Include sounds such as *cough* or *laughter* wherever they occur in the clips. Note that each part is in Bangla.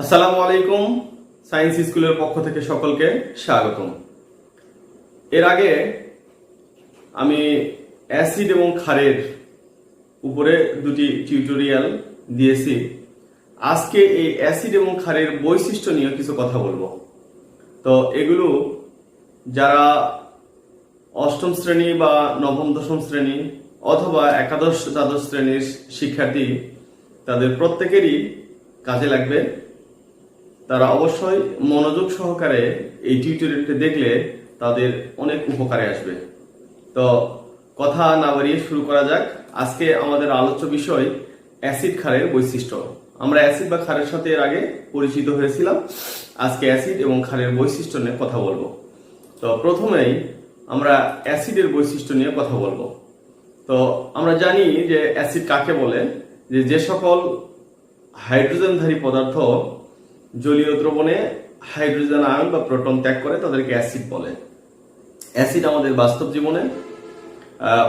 আসসালামু আলাইকুম, সায়েন্স স্কুলের পক্ষ থেকে সকলকে স্বাগতম। এর আগে আমি অ্যাসিড এবং ক্ষারের উপরে দুটি টিউটোরিয়াল দিয়েছি। আজকে এই অ্যাসিড এবং ক্ষারের বৈশিষ্ট্য নিয়ে কিছু কথা বলব। তো এগুলো যারা অষ্টম শ্রেণি বা নবম, দশম শ্রেণি অথবা একাদশ, দ্বাদশ শ্রেণির শিক্ষার্থী, তাদের প্রত্যেকেরই কাজে লাগবে তারা অবশ্যই মনোযোগ সহকারে এই টিউটোরিয়ালটি দেখলে তাদের অনেক উপকারে আসবে। তো কথা না বাড়িয়ে শুরু করা যাক। আজকে আমাদের আলোচ্য বিষয় অ্যাসিড ক্ষারের বৈশিষ্ট্য। আমরা অ্যাসিড বা ক্ষারের সাথে এর আগে পরিচিত হয়েছিলাম। আজকে অ্যাসিড এবং ক্ষারের বৈশিষ্ট্য নিয়ে কথা বলব। তো প্রথমেই আমরা অ্যাসিডের বৈশিষ্ট্য নিয়ে কথা বলব। তো আমরা জানি যে অ্যাসিড কাকে বলে? যে যে সকল হাইড্রোজেনধারী পদার্থ জলীয় দ্রবণে হাইড্রোজেন আয়ন বা প্রোটন ত্যাগ করে তাদেরকে অ্যাসিড বলে। অ্যাসিড আমাদের বাস্তব জীবনে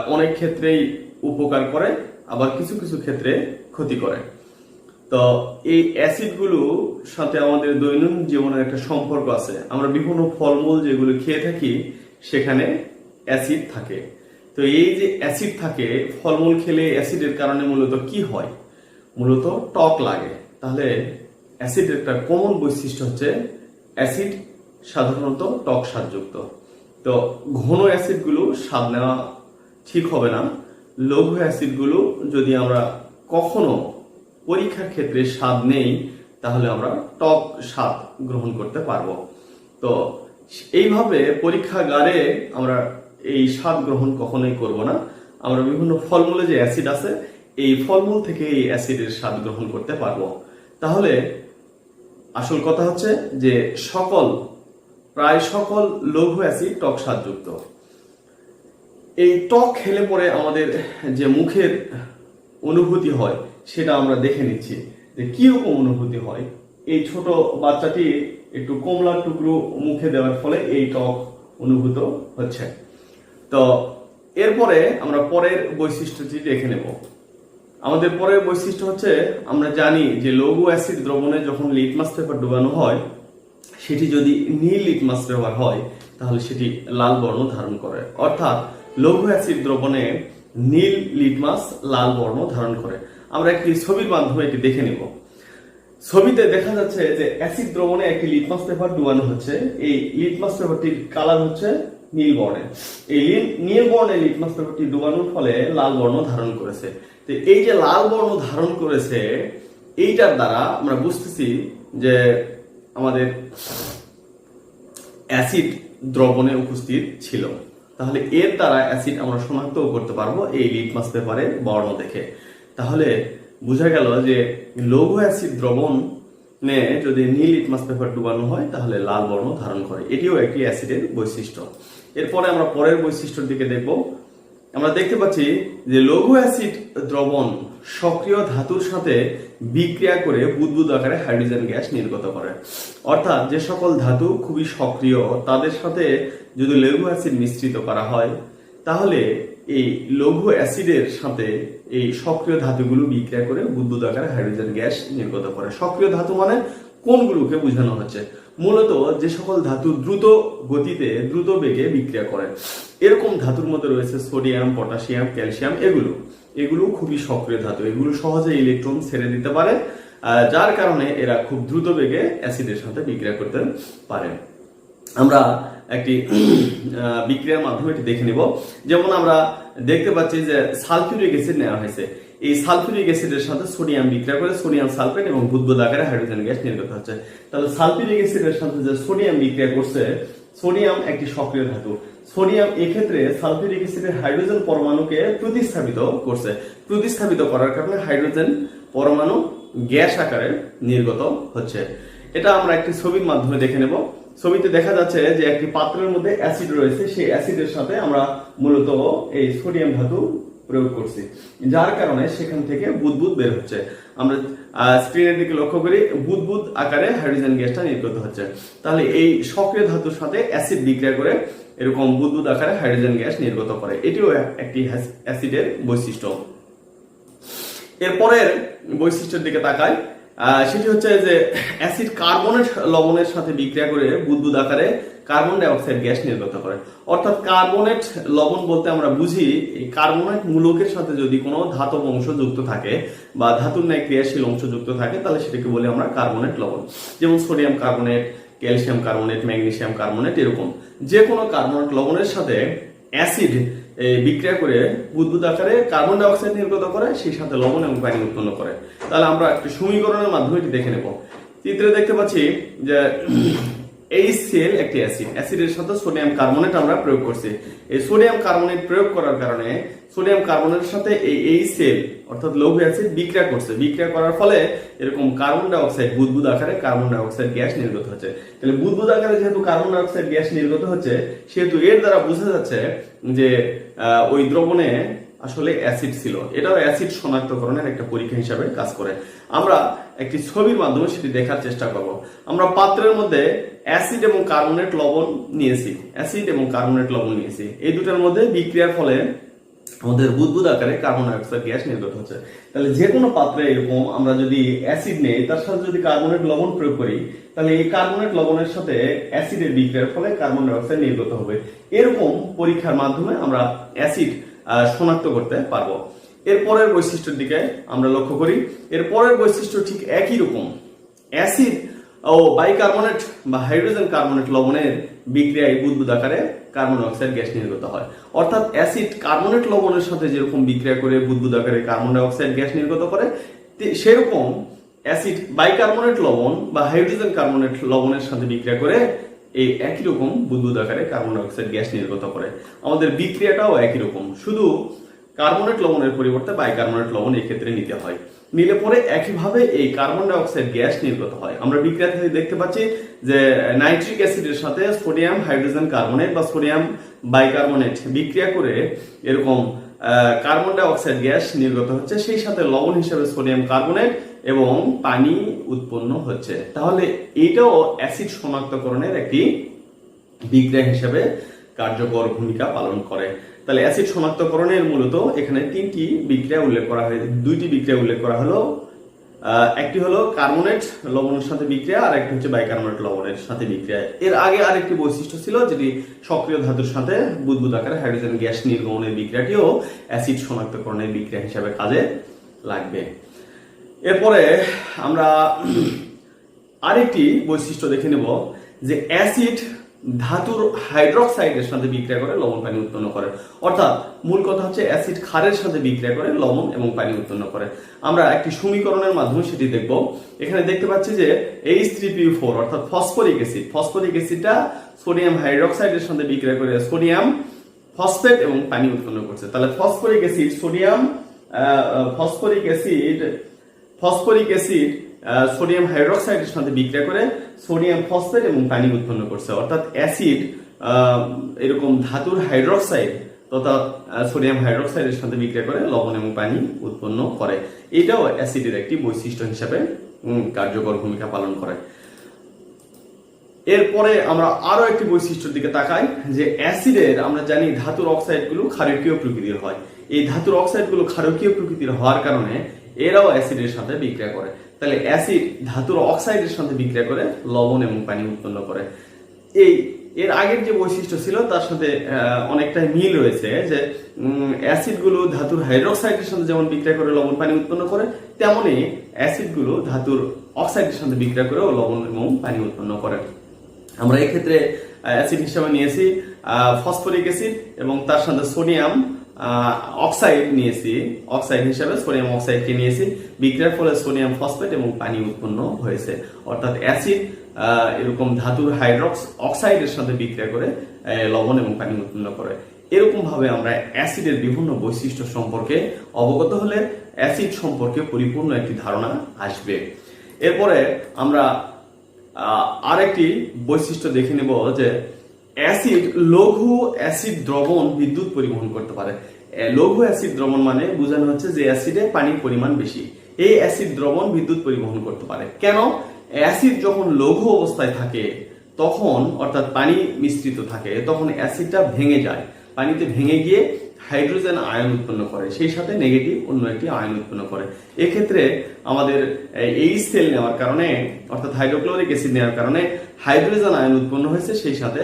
অনেক ক্ষেত্রেই উপকার করে, আবার কিছু কিছু ক্ষেত্রে ক্ষতি করে। তো এই অ্যাসিডগুলো সাথে আমাদের দৈনন্দিন জীবনের একটা সম্পর্ক আছে। আমরা বিভিন্ন ফলমূল যেগুলো খেয়ে থাকি, সেখানে অ্যাসিড থাকে। তো এই যে অ্যাসিড থাকে, ফলমূল খেলে অ্যাসিডের কারণে মূলত কি হয়? মূলত টক লাগে। তাহলে অ্যাসিডের একটা কমন বৈশিষ্ট্য হচ্ছে অ্যাসিড সাধারণত টক স্বাদযুক্ত। তো ঘন অ্যাসিডগুলো স্বাদ নেওয়া ঠিক হবে না। লঘু অ্যাসিডগুলো যদি আমরা কখনো পরীক্ষার ক্ষেত্রে স্বাদ নেই, তাহলে আমরা টক স্বাদ গ্রহণ করতে পারব। তো এইভাবে পরীক্ষাগারে আমরা এই স্বাদ গ্রহণ কখনোই করব না। আমরা বিভিন্ন ফলমূলে যে অ্যাসিড আছে, এই ফলমূল থেকে এই অ্যাসিডের স্বাদ গ্রহণ করতে পারব। তাহলে আসল কথা হচ্ছে যে সকল, প্রায় সকল লঘু অ্যাসিড টক স্বাদযুক্ত। এই টক খেলে পরে আমাদের যে মুখের অনুভূতি হয়, সেটা আমরা দেখে নিচ্ছি যে কীরকম অনুভূতি হয়। এই ছোট বাচ্চাটি একটু কমলা টুকরো মুখে দেওয়ার ফলে এই টক অনুভূত হচ্ছে। তো এরপরে আমরা পরের বৈশিষ্ট্যটি দেখে নেব। আমাদের পরের বৈশিষ্ট্য হচ্ছে, আমরা জানি যে লঘু অ্যাসিড দ্রবণে যখন লিটমাস পেপার ডুবানো হয়, সেটি যদি নীল লিটমাস পেপার হয়, তাহলে সেটি লাল বর্ণ ধারণ করে। অর্থাৎ লঘু অ্যাসিড দ্রবণে নীল লিটমাস লাল বর্ণ ধারণ করে। আমরা একটি ছবির মাধ্যমে এটি দেখে নিব। ছবিতে দেখা যাচ্ছে যে অ্যাসিড দ্রবণে একটি লিটমাস পেপার ডুবানো হচ্ছে। এই লিটমাস পেপারটির কালার হচ্ছে নীল বর্ণের। এই নীল- বর্ণের লিটমাস পেপারটি ডুবানোর ফলে লাল বর্ণ ধারণ করেছে। তো এই যে লাল বর্ণ ধারণ করেছে, এইটার দ্বারা আমরা বুঝতেছি যে আমাদের অ্যাসিড দ্রবণে উপস্থিত ছিল। তাহলে এর দ্বারা অ্যাসিড আমরা শনাক্ত করতে পারব এই লিটমাস পেপারের বর্ণ দেখে। তাহলে বোঝা গেল যে লঘু অ্যাসিড দ্রবণে যদি নীল লিটমাস পেপার ডুবানো হয়, তাহলে লাল বর্ণ ধারণ করে। এটিও একটি অ্যাসিডের বৈশিষ্ট্য। এরপরে আমরা পরের বৈশিষ্ট্যের দিকে দেখব। আমরা দেখতে পাচ্ছি যে লঘু অ্যাসিড দ্রবণ সক্রিয় ধাতুর সাথে বিক্রিয়া করে বুদবুদ আকারে হাইড্রোজেন গ্যাস নির্গত করে। অর্থাৎ যে সকল ধাতু খুবই সক্রিয়, তাদের সাথে যদি লঘু অ্যাসিড মিশ্রিত করা হয়, তাহলে এই লঘু অ্যাসিডের সাথে এই সক্রিয় ধাতুগুলো বিক্রিয়া করে বুদবুদ আকারে হাইড্রোজেন গ্যাস নির্গত করে। সক্রিয় ধাতু মানে কোনগুলোকে বোঝানো হচ্ছে? মূলত যে সকল ধাতু দ্রুত গতিতে, দ্রুত বেগে বিক্রিয়া করে। এরকম ধাতুর মধ্যে রয়েছে সোডিয়াম, পটাশিয়াম, ক্যালসিয়াম, এগুলো। এগুলো খুবই সক্রিয় ধাতু। এগুলো সহজে ইলেকট্রন ছেড়ে দিতে পারে যার কারণে এরা খুব দ্রুত বেগে অ্যাসিডের সাথে বিক্রিয়া করতে পারে। আমরা একটি *clears throat* বিক্রিয়ার মাধ্যমে দেখে নিব। যেমন আমরা দেখতে পাচ্ছি যে সালফিউরিক অ্যাসিড নেওয়া হয়েছে। এই সালফিউরিক অ্যাসিডের সাথে সোডিয়াম বিক্রিয়া করে সোডিয়াম সালফেট এবং বুদবুদ আকারে হাইড্রোজেন গ্যাস নির্গত হচ্ছে। তাহলে সালফিউরিক অ্যাসিডের সাথে যে সোডিয়াম বিক্রিয়া করছে, সোডিয়াম একটি সক্রিয় ধাতু। সোডিয়াম এক্ষেত্রে সালফিউরিক অ্যাসিডের হাইড্রোজেন পরমাণুকে প্রতিস্থাপিত করছে। প্রতিস্থাপিত করার কারণে হাইড্রোজেন পরমাণু গ্যাস আকারে নির্গত হচ্ছে। এটা আমরা একটি ছবির মাধ্যমে দেখে নেব। ছবিতে দেখা যাচ্ছে যে একটি পাত্রের মধ্যে অ্যাসিড রয়েছে। সেই অ্যাসিডের সাথে আমরা মূলত এই সোডিয়াম ধাতু প্রয়োগ করছি। যার কারণে সেখান থেকে বুদবুদ বের হচ্ছে। আমরা স্ক্রিনের দিকে লক্ষ্য করি বুদবুদ আকারে হাইড্রোজেন গ্যাসটা নির্গত হচ্ছে। তাহলে এই সক্রিয় ধাতুর সাথে অ্যাসিড বিক্রিয়া করে এরকম বুদবুদ আকারে হাইড্রোজেন গ্যাস নির্গত করে। এটিও একটি অ্যাসিডের বৈশিষ্ট্য। এরপরের বৈশিষ্ট্যের দিকে আহ, সেটি হচ্ছে যে অ্যাসিড কার্বনেট লবণের সাথে বিক্রিয়া করে বুদবুদ আকারে কার্বন ডাইঅক্সাইড গ্যাস নির্গত করে। অর্থাৎ কার্বনেট লবণ বলতে আমরা বুঝি, এই কার্বনেট মূলকের সাথে যদি কোনো ধাতব অংশ যুক্ত থাকে বা ধাতুর ন্যায় ক্রিয়াশীল অংশ যুক্ত থাকে, তাহলে সেটাকে বলি আমরা কার্বনেট লবণ। যেমন sodium carbonate, calcium carbonate, magnesium carbonate এরকম। যে কোনো কার্বনেট লবণের সাথে অ্যাসিড বিক্রিয়া করে বুদবুদ আকারে কার্বন ডাইঅক্সাইড নির্গত করে, সেই সাথে লবণ এবং পানি উৎপন্ন করে। তাহলে আমরা একটি সমীকরণের মাধ্যমে এটি দেখে নেব। চিত্রে দেখতে পাচ্ছি যে এই সেল একটি অ্যাসিড। অ্যাসিডের সাথে সোডিয়াম কার্বনেট আমরা প্রয়োগ করছি। এই সোডিয়াম কার্বনেট প্রয়োগ করার কারণে সোডিয়াম কার্বনের সাথে এই এই সেল অর্থাৎ লৌহ অ্যাসিড বিক্রিয়া করছে। বিক্রিয়া করার ফলে এরকম কার্বন ডাই অক্সাইড বুদবুদ আকারে কার্বন ডাই অক্সাইড গ্যাস নির্গত হচ্ছে। তাহলে বুদবুদ আকারে যেহেতু কার্বন ডাই অক্সাইড গ্যাস নির্গত হচ্ছে, সেহেতু এর দ্বারা বোঝা যাচ্ছে যে ওই দ্রবণে আসলে অ্যাসিড ছিল। এটাও অ্যাসিড শনাক্তকরণের একটা পরীক্ষা হিসাবে কাজ করে। আমরা একটি ছবির মাধ্যমে সেটি দেখার চেষ্টা করব। আমরা পাত্রের মধ্যে অ্যাসিড এবং কার্বনেট লবণ নিয়েছি। অ্যাসিড এবং কার্বনেট লবণ নিয়েছি। এই দুটার মধ্যে বিক্রিয়ার ফলে আমাদের বুদবুদ আকারে কার্বন ডাইঅক্সাইড গ্যাস নির্গত হচ্ছে। তাহলে যে কোনো পাত্রে এরকম আমরা যদি অ্যাসিড নেই, তার সাথে যদি কার্বনেট লবণ প্রয়োগ করি, তাহলে এই কার্বনেট লবণের সাথে অ্যাসিডের বিক্রিয়ার ফলে কার্বন ডাইঅক্সাইড নির্গত হবে। এরকম পরীক্ষার মাধ্যমে আমরা অ্যাসিড শনাক্ত করতে পারব। এর পরের বৈশিষ্ট্যের দিকে আমরা লক্ষ্য করি। এর পরের বৈশিষ্ট্য ঠিক একই রকম। অ্যাসিড ও বাইকার্বনেট বা হাইড্রোজেন কার্বনেট লবণের বিক্রিয়ায় বুদবুদ আকারে কার্বন ডাইঅক্সাইড গ্যাস নির্গত হয়। অর্থাৎ অ্যাসিড কার্বনেট লবণের সাথে যেরকম বিক্রিয়া করে বুদবুদ আকারে কার্বন ডাইঅক্সাইড গ্যাস নির্গত করে সেরকম অ্যাসিড বাইকার্বনেট লবণ বা হাইড্রোজেন কার্বনেট লবণের সাথে বিক্রিয়া করে এই একই রকম বুদবুদ আকারে কার্বন ডাইঅক্সাইড গ্যাস নির্গত করে। আমাদের বিক্রিয়াটাও একই রকম। শুধু কার্বনেট লবণের পরিবর্তে বাইকার্বনেট লবণ এই ক্ষেত্রে নিতে হয়। নিলে পরে একইভাবে এই কার্বন ডাইঅক্সাইড গ্যাস নির্গত হয়। আমরা বিক্রিয়া থেকে দেখতে পাচ্ছি যে নাইট্রিক অ্যাসিডের সাথে সোডিয়াম হাইড্রোজেন কার্বনেট বা সোডিয়াম বাইকার্বনেট বিক্রিয়া করে এরকম কার্বন ডাইঅক্সাইড গ্যাস নির্গত হচ্ছে। সেই সাথে লবণ হিসেবে সোডিয়াম কার্বনেট এবং পানি উৎপন্ন হচ্ছে। তাহলে এটাও অ্যাসিড শনাক্তকরণের একটি বিক্রিয়া হিসেবে কার্যকর ভূমিকা পালন করে। তাহলে অ্যাসিড শনাক্তকরণের মূলত এখানে তিনটি বিক্রিয়া উল্লেখ করা হয়েছে। দুইটি বিক্রিয়া উল্লেখ করা হলো। একটি হলো কার্বনেট লবণের সাথে বিক্রিয়া, আর একটি হচ্ছে বাইকার্বনেট লবণের সাথে বিক্রিয়া। এর আগে আরেকটি বৈশিষ্ট্য ছিল যেটি সক্রিয় ধাতুর সাথে বুদবুদ আকারে হাইড্রোজেন গ্যাস নির্গমনের বিক্রিয়াটিও অ্যাসিড শনাক্তকরণের বিক্রিয়া হিসাবে কাজে লাগবে। এরপরে আমরা আরেকটি বৈশিষ্ট্য দেখে নেব যে অ্যাসিড ধাতুর হাইড্রক্সাইডের সাথে বিক্রিয়া করে লবণ পানি উৎপন্ন করে। অর্থাৎ মূল কথা হচ্ছে অ্যাসিড ক্ষারের সাথে বিক্রিয়া করে লবণ এবং পানি উৎপন্ন করে। আমরা একটি সমীকরণের মাধ্যমে সেটি দেখব। এখানে দেখতে পাচ্ছি যে এইচ থ্রি পি ফোর অর্থাৎ ফসফরিক অ্যাসিড। ফসফরিক অ্যাসিডটা সোডিয়াম হাইড্রক্সাইডের সাথে বিক্রিয়া করে সোডিয়াম ফসফেট এবং পানি উৎপন্ন করছে। তাহলে phosphoric acid sodium phosphoric acid phosphoric acid sodium হাইড্রক্সাইডের সাথে বিক্রিয়া করে সোডিয়াম ফসফেট এবং পানি উৎপন্ন করছে। অর্থাৎ অ্যাসিড এরকম ধাতুর হাইড্রক্সাইড তথা সোডিয়াম হাইড্রক্সাইডের সাথে বিক্রিয়া করে লবণ এবং পানি উৎপন্ন করে। এটাও অ্যাসিডের একটি বৈশিষ্ট্য হিসাবে কার্যকর ভূমিকা পালন করে। এরপরে আমরা আরও একটি বৈশিষ্ট্যের দিকে তাকাই, যে অ্যাসিডের, আমরা জানি ধাতুর অক্সাইডগুলো ক্ষারকীয় প্রকৃতির হয়। এই ধাতুর অক্সাইডগুলো ক্ষারকীয় প্রকৃতির হওয়ার কারণে এরাও অ্যাসিডের সাথে বিক্রিয়া করে। তাহলে অ্যাসিড ধাতুর অক্সাইডের সাথে বিক্রিয়া করে লবণ এবং পানি উৎপন্ন করে। এই, এর আগের যে বৈশিষ্ট্য ছিল, তার সাথে অনেকটাই মিল রয়েছে যে অ্যাসিডগুলো ধাতুর হাইড্রোক্সাইডের সাথে যেমন বিক্রিয়া করে লবণ, পানি উৎপন্ন করে, তেমনি অ্যাসিডগুলো ধাতুর অক্সাইডের সাথে বিক্রিয়া করেও লবণ এবং পানি উৎপন্ন করে। আমরা এই ক্ষেত্রে অ্যাসিড হিসেবে নিয়েছি ফসফরিক অ্যাসিড এবং তার সাথে সোডিয়াম অক্সাইড নিয়েছি। অক্সাইড হিসেবে সোডিয়াম অক্সাইডকে নিয়েছি। বিক্রিয়ার ফলে সোডিয়াম ফসফেট এবং পানি উৎপন্ন হয়েছে। অর্থাৎ অ্যাসিড এরকম ধাতুর হাইড্রক্স অক্সাইডের সাথে বিক্রিয়া করে লবণ এবং পানি উৎপন্ন করে। এরকম ভাবে আমরা অ্যাসিডের বিভিন্ন বৈশিষ্ট্য সম্পর্কে অবগত হলে অ্যাসিড সম্পর্কে পরিপূর্ণ একটি ধারণা আসবে। এরপরে আমরা আরেকটি বৈশিষ্ট্য দেখে নেব যে অ্যাসিড, লঘু অ্যাসিড দ্রবণ বিদ্যুৎ পরিবহন করতে পারে। লঘু অ্যাসিড দ্রবণ মানে বোঝানো হচ্ছে যে অ্যাসিডে পানির পরিমাণ বেশি। এই অ্যাসিড দ্রবণ বিদ্যুৎ পরিবহন করতে পারে। কেন? অ্যাসিড যখন লঘু অবস্থায় থাকে, তখন অর্থাৎ পানি মিশ্রিত থাকে, তখন অ্যাসিডটা ভেঙে যায়। পানিতে ভেঙে গিয়ে হাইড্রোজেন আয়ন উৎপন্ন করে, সেই সাথে নেগেটিভ অন্য একটি আয়ন উৎপন্ন করে। এক্ষেত্রে আমাদের এই সেল নেওয়ার কারণে, অর্থাৎ হাইড্রোক্লোরিক অ্যাসিড নেওয়ার কারণে হাইড্রোজেন আয়ন উৎপন্ন হয়েছে, সেই সাথে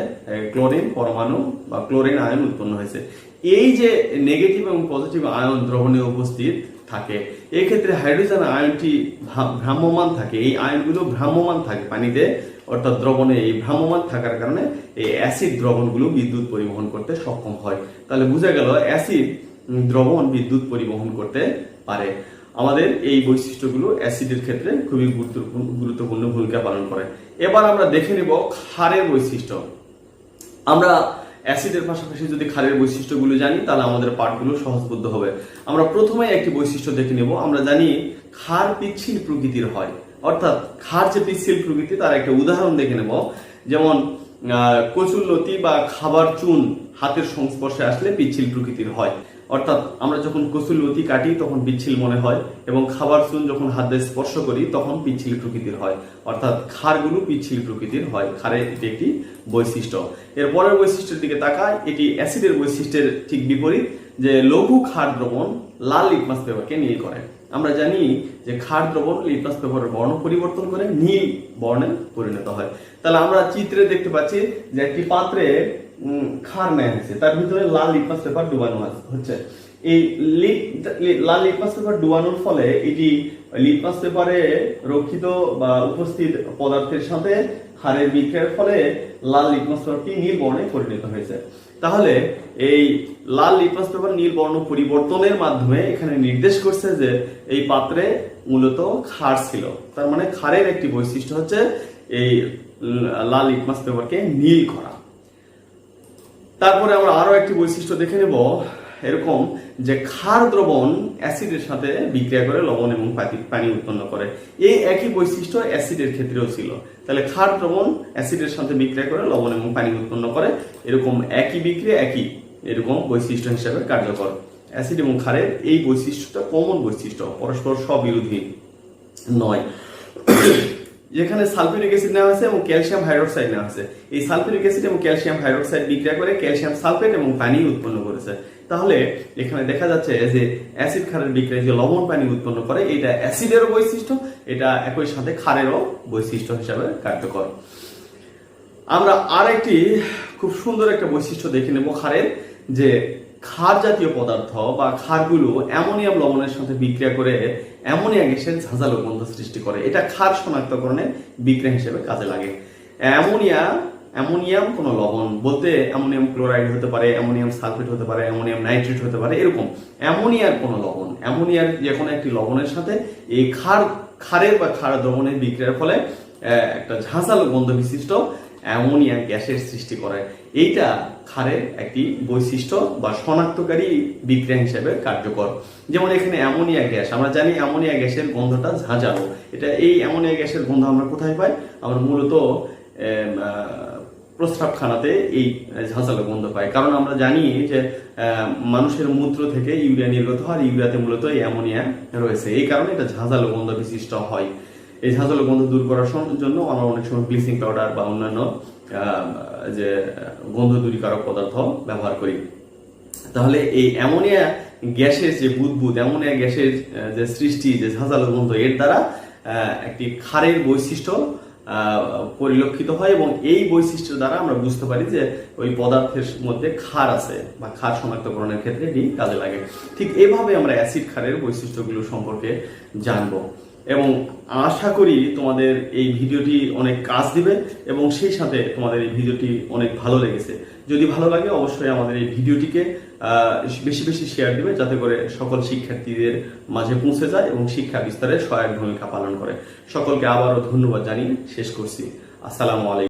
ক্লোরিন পরমাণু বা ক্লোরিন আয়ন উৎপন্ন হয়েছে। এই যে নেগেটিভ এবং পজিটিভ আয়ন দ্রবণে উপস্থিত থাকে, এক্ষেত্রে হাইড্রোজেন আয়নটি ভ্রা- ভ্রাম্যমান থাকে। এই আয়নগুলো ভ্রাম্যমান থাকে পানিতে। অর্থাৎ দ্রবণে এই ভ্রাম্যমান থাকার কারণে এই অ্যাসিড দ্রবণগুলো বিদ্যুৎ পরিবহন করতে সক্ষম হয়। তাহলে বোঝা গেল অ্যাসিড দ্রবণ বিদ্যুৎ পরিবহন করতে পারে। আমাদের এই বৈশিষ্ট্যগুলো অ্যাসিডের ক্ষেত্রে খুবই গুরুত্বপূর্ণ ভূমিকা পালন করে। এবার আমরা দেখে নেব ক্ষারের বৈশিষ্ট্য। আমরা অ্যাসিডের পাশাপাশি যদি ক্ষারের বৈশিষ্ট্যগুলো জানি, তাহলে আমাদের পাঠগুলো সহজবোধ্য হবে। আমরা প্রথমে একটি বৈশিষ্ট্য দেখে নেব। আমরা জানি ক্ষার পিচ্ছিল প্রকৃতির হয়। অর্থাৎ ক্ষার যে পিচ্ছিল প্রকৃতি তার একটা উদাহরণ দেখে নেব। যেমন আহ, কচুল্লতি বা খাবার চুন হাতের সংস্পর্শে আসলে পিচ্ছিল প্রকৃতির হয়। অর্থাৎ আমরা যখন কচুর কচুল্লতি কাটি তখন পিচ্ছিল মনে হয় এবং খাবার চুন যখন হাত স্পর্শ করি তখন পিচ্ছিল প্রকৃতির হয়। অর্থাৎ খারগুলো পিচ্ছিল প্রকৃতির হয়। ক্ষারের এটি একটি বৈশিষ্ট্য। এর পরের বৈশিষ্ট্যের দিকে তাকায় এটি অ্যাসিডের বৈশিষ্ট্যের ঠিক বিপরীত যে লঘু ক্ষার দ্রবণ লাল লিটমাস পেপারকে নীল করে? আমরা জানি যে ক্ষার দ্রবণ লিটমাস পেপারের বর্ণ পরিবর্তন করে নীল বর্ণে পরিণত হয়। তাহলে আমরা চিত্রে দেখতে পাচ্ছি যে একটি পাত্রে ক্ষার নেওয়া হয়েছে। তার ভিতরে লাল লিটমাস পেপার ডুবানো হচ্ছে। এই লিট- লি- লাল লিটমাস পেপার ডুবানোর ফলে এটি লিটমাস পেপারে রক্ষিত বা উপস্থিত পদার্থের সাথে ক্ষারের বিক্রিয়ার ফলে লাল লিটমাস পেপারটি নীল বর্ণে পরিণত হয়েছে। তাহলে এই লাল লিটমাস পেপার নীল বর্ণ পরিবর্তনের মাধ্যমে এখানে নির্দেশ করছে যে এই পাত্রে মূলত খার ছিল। তার মানে খারের একটি বৈশিষ্ট্য হচ্ছে এই লাল লিটমাস পেপারকে নীল করা। তারপরে আমরা আরও একটি বৈশিষ্ট্য দেখে নেব। এরকম যে ক্ষার দ্রবণ অ্যাসিডের সাথে বিক্রিয়া করে লবণ এবং পানি উৎপন্ন করে। এই একই বৈশিষ্ট্য অ্যাসিডের ক্ষেত্রেও ছিল। তাহলে ক্ষার দ্রবণ অ্যাসিডের সাথে বিক্রিয়া করে লবণ এবং পানি উৎপন্ন করে। এরকম একই বিক্রিয়া, একই এরকম বৈশিষ্ট্য হিসাবে কার্যকর। অ্যাসিড এবং ক্ষারের এই বৈশিষ্ট্যটা কমন বৈশিষ্ট্য, পরস্পর স্ববিরোধী নয়। যেখানে সালফিউরিক অ্যাসিড নেওয়া হয়েছে এবং ক্যালসিয়াম হাইড্রোক্সাইড নেওয়া হয়েছে। এই সালফিউরিক অ্যাসিড এবং ক্যালসিয়াম হাইড্রোক্সাইড বিক্রিয়া করে ক্যালসিয়াম সালফেট এবং পানি উৎপন্ন করেছে। তাহলে এখানে দেখা যাচ্ছে যে অ্যাসিড ক্ষারের বিক্রিয়া যে লবণ পানি উৎপন্ন করে, এটা অ্যাসিডেরও বৈশিষ্ট্য, এটা একই সাথে ক্ষারেরও বৈশিষ্ট্য হিসাবে কার্যকর। আমরা আর একটি খুব সুন্দর একটা বৈশিষ্ট্য দেখে নেব ক্ষারের, যে ক্ষার জাতীয় পদার্থ বা ক্ষারগুলো অ্যামোনিয়াম লবণের সাথে বিক্রিয়া করে অ্যামোনিয়া গ্যাসের ঝাঁঝালো গন্ধ সৃষ্টি করে। এটা ক্ষার শনাক্তকরণের বিক্রিয়া হিসেবে কাজে লাগে। অ্যামোনিয়া অ্যামোনিয়াম, কোনো লবণ বলতে অ্যামোনিয়াম ক্লোরাইড হতে পারে, অ্যামোনিয়াম সালফেট হতে পারে, অ্যামোনিয়াম নাইট্রেট হতে পারে, এরকম। অ্যামোনিয়ার কোনো লবণ, অ্যামোনিয়ার যে কোনো একটি লবণের সাথে এই ক্ষার, ক্ষারের বা ক্ষার দ্রবণের বিক্রিয়ার ফলে একটা ঝাঁঝালো গন্ধ বিশিষ্ট অ্যামোনিয়া গ্যাসের সৃষ্টি করে। এইটা ক্ষারের একটি বৈশিষ্ট্য বা শনাক্তকারী বিক্রিয়া হিসেবে কার্যকর। যেমন এখানে অ্যামোনিয়া গ্যাস, আমরা জানি অ্যামোনিয়া গ্যাসের গন্ধটা ঝাঁঝালো। এটা এই অ্যামোনিয়া গ্যাসের গন্ধ আমরা কোথায় পাই? আমরা মূলত প্রস্রাবখানাতে এই ঝাঁঝালো গন্ধ পাই কারণ আমরা জানি যে মানুষের মূত্র থেকে ইউরিয়া নির্গত হয়, আর ইউরিয়াতে মূলত অ্যামোনিয়া রয়েছে। এই কারণে এটা ঝাঁঝালো গন্ধ বিশিষ্ট হয়। এই ঝাঁঝালো গন্ধ দূর করার জন্য আমরা অনেক সময় ব্লিচিং পাউডার বা অন্যান্য যে, গন্ধ দূরীকারক পদার্থ ব্যবহার করি। তাহলে এই অ্যামোনিয়া গ্যাসের যে বুদবুদ, অ্যামোনিয়া গ্যাসের যে সৃষ্টি, যে ঝাঁঝালো গন্ধ, এর দ্বারা একটি ক্ষারের বৈশিষ্ট্য পরিলক্ষিত হয় এবং এই বৈশিষ্ট্য দ্বারা আমরা বুঝতে পারি যে ওই পদার্থের মধ্যে ক্ষার আছে বা ক্ষার শনাক্তকরণের ক্ষেত্রে এটি কাজে লাগে। ঠিক এভাবে আমরা অ্যাসিড ক্ষারের বৈশিষ্ট্যগুলো সম্পর্কে জানব। এবং আশা করি তোমাদের এই ভিডিওটি অনেক কাজ দিবে এবং সেই সাথে তোমাদের এই ভিডিওটি অনেক ভালো লেগেছে। যদি ভালো লাগে অবশ্যই আমাদের এই ভিডিওটিকে বেশি বেশি শেয়ার দিবে যাতে করে সকল শিক্ষার্থীদের মাঝে পৌঁছে যায় এবং শিক্ষা বিস্তারে সহায়ক ভূমিকা পালন করে। সকলকে আবারও ধন্যবাদ জানিয়ে শেষ করছি। আসসালামু আলাইকুম।